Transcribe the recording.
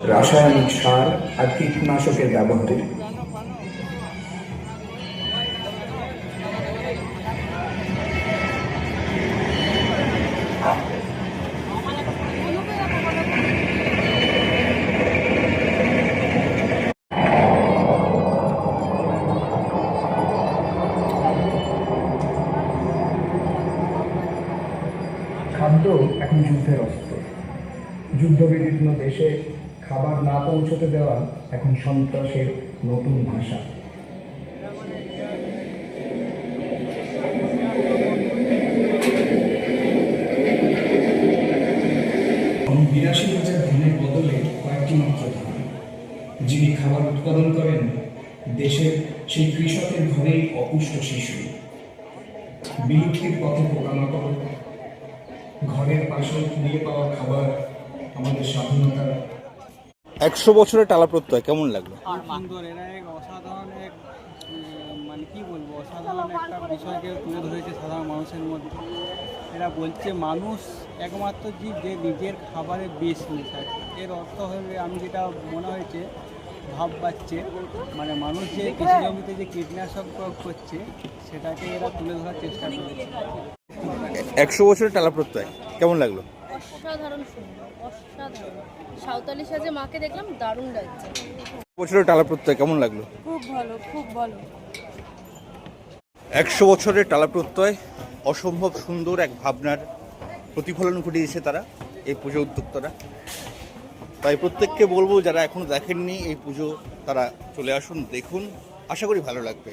রাসায়নিক সার আর কীটনাশকের ব্যবহারে। খাদ্য এখন যুদ্ধের অস্ত্র। যুদ্ধ বিভিন্ন দেশে খাবার না পৌঁছতে দেওয়া এখন সন্ত্রাসের নতুন ভাষা। বিরাশি হাজার ধানের বদলে কয়েকটি মাত্র ধান। যিনি খাবার উৎপাদন করেন, দেশের সেই কৃষকের ঘরেই অপুষ্ট শিশু। বিলুপ্তির পথে পোকামাকড়, ঘরের পাশে কুড়িয়ে পাওয়া খাবার, আমাদের স্বাধীনতার একশো বছরের টালা প্রত্যয় কেমন লাগল? সুন্দর এরা এক অসাধারণ এক মানে কি বলব অসাধারণ একটা বিষয়কে তুলে ধরেছে সাধারণ মানুষের মধ্যে। এরা বলছে মানুষ একমাত্র জীব যে নিজের খাবারে বিষ মেশায় এর অর্থ হলে আমি যেটা মনে হয়েছে ভাব পাচ্ছে মানে মানুষ যে কৃষি জমিতে যে কীটনাশক প্রয়োগ করছে সেটাকে এরা তুলে ধরার চেষ্টা করেছে। একশো বছরের টালা প্রত্যয় কেমন লাগল? অসাধারণ সুন্দর। অসাধারণ। সাঁওতালি সাজে মাকে দেখলাম দারুণ লাগছে। বছরের টালা প্রত্যয় কেমন লাগল? খুব ভালো খুব ভালো। একশো বছরের টালা প্রত্যয় অসম্ভব সুন্দর এক ভাবনার প্রতিফলন ঘটিয়েছে তারা এই পুজো উদ্যোক্তারা। তাই প্রত্যেককে বলব যারা এখনও দেখেননি এই পুজো তারা চলে আসুন দেখুন। আশা করি ভালো লাগবে।